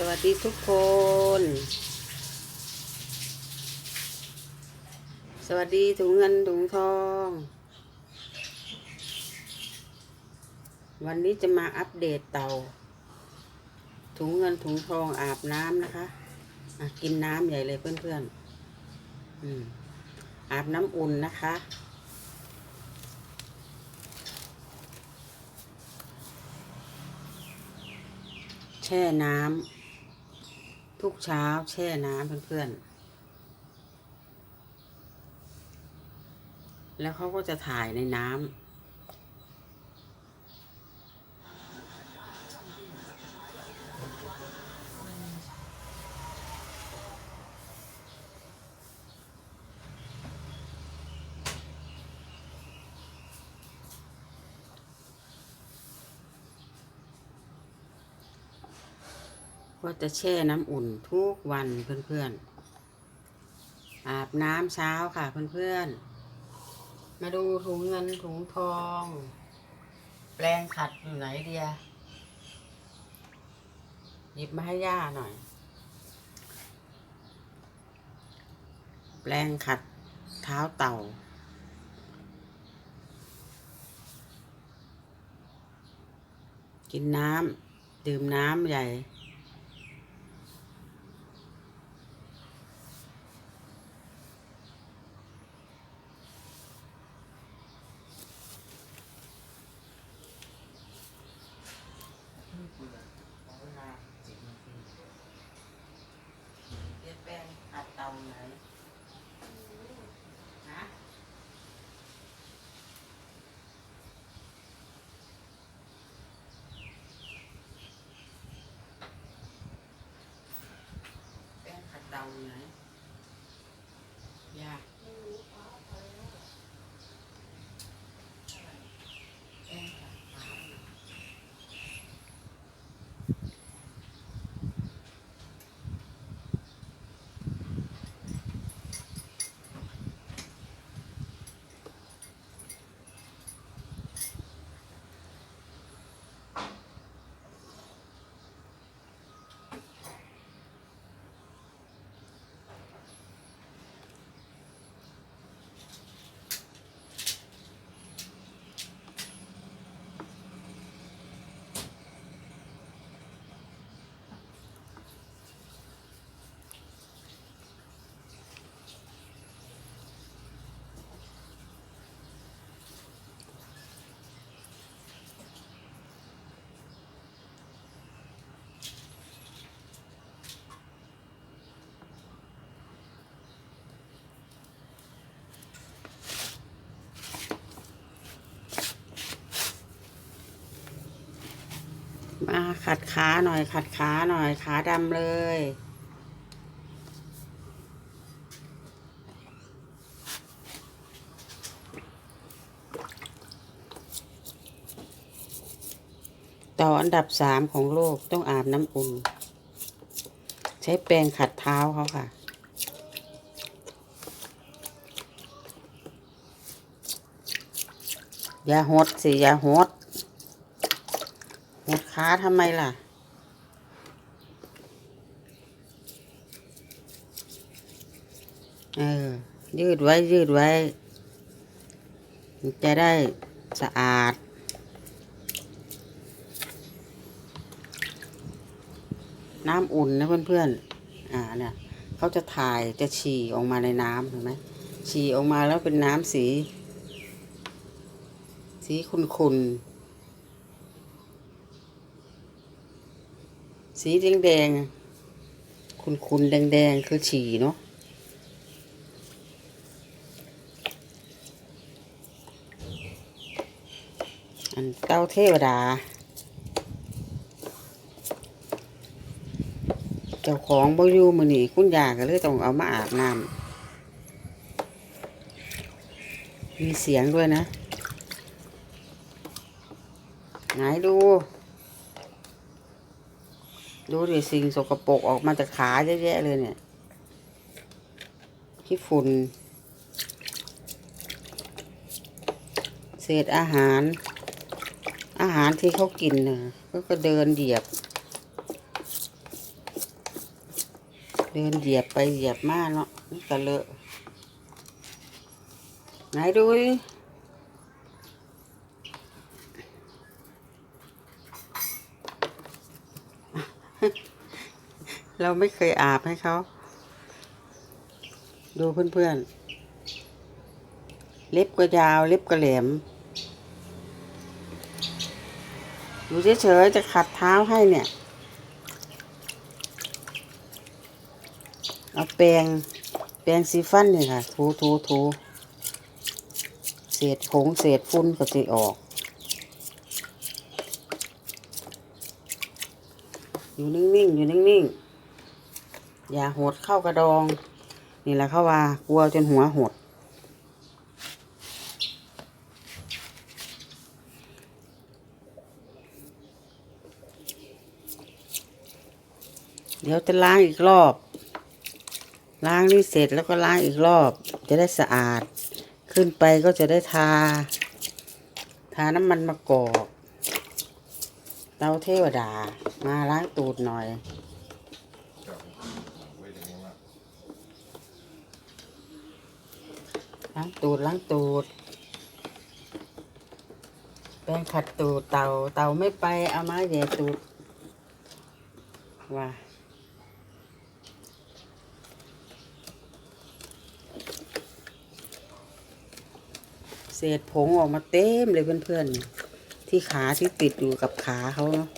สวัสดีทุกคน สวัสดีถุงเงินถุงทอง วันนี้จะมาอัปเดตเตา ถุงเงินถุงทองอาบน้ำนะคะะกินน้ำใหญ่เลยเพื่อนๆออาบน้ำอุ่นนะคะแช่น้ำ ทุกเช้าแช่น้ำเพื่อนๆ แล้วเขาก็จะถ่ายในน้ำ ก็จะแช่น้ำอุ่นทุกวันเพื่อนๆ อาบน้ำเช้าค่ะเพื่อนๆ มาดูถุงเงินถุงทอง แปลงขัดอยู่ไหนเดียหยิบมาให้ย่าหน่อย แปลงขัดเท้าเต่ากินน้ำ ดื่มน้ำใหญ่ เปลี่ยนแปลงขัดเตาไหนฮะแป้งขัดเตาไหนยากแป้งขัดเตาไหน มาขัดขาหน่อย ขัดขาหน่อย ขาดำเลย ต่ออันดับสามของโลกต้องอาบน้ำอุ่น ใช้แปรงขัดเท้าเขาค่ะอย่าหดสิอย่าหด หดขาทำไมล่ะ เออ ยืดไว้ ยืดไว้ จะได้สะอาด น้ำอุ่นนะเพื่อนๆ อ่าเนี่ยเขาจะถ่ายจะฉี่ออกมาในน้ำเห็นไหมฉี่ออกมาแล้วเป็นน้ำสี สีขุ่นๆ สีแดงแดงๆขุ่นๆแดงๆคือฉี่เนาะอันเต้าเทวดา เจ้าของบ่อยู่มือนี้คุณยาก็เลยต้องเอามาอาบน้ำมีเสียงด้วยนะ ไหนดู ดูดิสิ่งสกปรกออกมาจากขาเยอะแยะเลยเนี่ยขี้ฝุ่น เศษอาหาร อาหารที่เขากินน่ะก็ก็เดินเหยียบ เดินเหยียบไปเหยียบมาเนาะนี่ก็เลอะไหนดูดิ เราไม่เคยอาบให้เขา ดูเพื่อนๆ เล็บก็ยาว เล็บก็แหลมอยู่เฉยๆ จะขัดเท้าให้เนี่ย เอาแปรงแปรงสีฟันนี่ค่ะ ถูถูถูเศษผงเศษฝุ่นก็จะออก อยู่นิ่งๆ อยู่นิ่งๆ อย่าหดเข้ากระดอง นี่แหละเขาว่า กลัวจนหัวหด เดี๋ยวจะล้างอีกรอบ ล้างนี่เสร็จแล้วก็ล้างอีกรอบ จะได้สะอาด ขึ้นไปก็จะได้ทา ทาน้ำมันมะกอก เตาเทวดา มาล้างตูดหน่อย ล้างตูดล้างตูด แปรงขัดตูดเต่าเต่าไม่ไปเอามาแย่ตูด ว่าเศษผงออกมาเต็มเลยเพื่อนๆ ที่ขาที่ติดอยู่กับขาเขาเนาะ